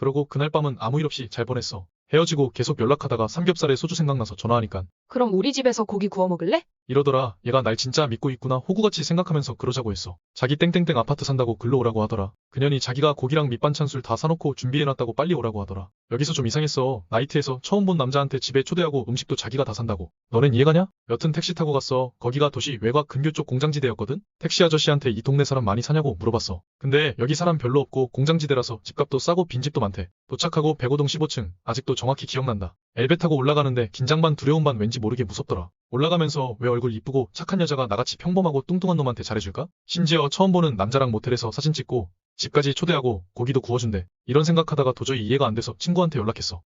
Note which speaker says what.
Speaker 1: 그러고 그날 밤은 아무 일 없이 잘 보냈어. 헤어지고 계속 연락하다가 삼겹살에 소주 생각나서 전화하니까
Speaker 2: 그럼 우리 집에서 고기 구워 먹을래?
Speaker 1: 이러더라. 얘가 날 진짜 믿고 있구나 호구같이 생각하면서 그러자고 했어. 자기 땡땡땡 아파트 산다고 글로 오라고 하더라. 그년이 자기가 고기랑 밑반찬 술 다 사놓고 준비해놨다고 빨리 오라고 하더라. 여기서 좀 이상했어. 나이트에서 처음 본 남자한테 집에 초대하고 음식도 자기가 다 산다고. 너넨 이해가냐? 여튼 택시 타고 갔어. 거기가 도시 외곽 근교 쪽 공장지대였거든? 택시 아저씨한테 이 동네 사람 많이 사냐고 물어봤어. 근데 여기 사람 별로 없고 공장지대라서 집값도 싸고 빈집도 많대. 도착하고 105동 15층. 아직도 정확히 기억난다. 엘베 타고 올라가는데 긴장 반 두려움 반 왠지 모르게 무섭더라. 올라가면서 왜 얼굴 이쁘고 착한 여자가 나같이 평범하고 뚱뚱한 놈한테 잘해줄까? 심지어 처음 보는 남자랑 모텔에서 사진 찍고 집까지 초대하고 고기도 구워준대. 이런 생각하다가 도저히 이해가 안 돼서 친구한테 연락했어.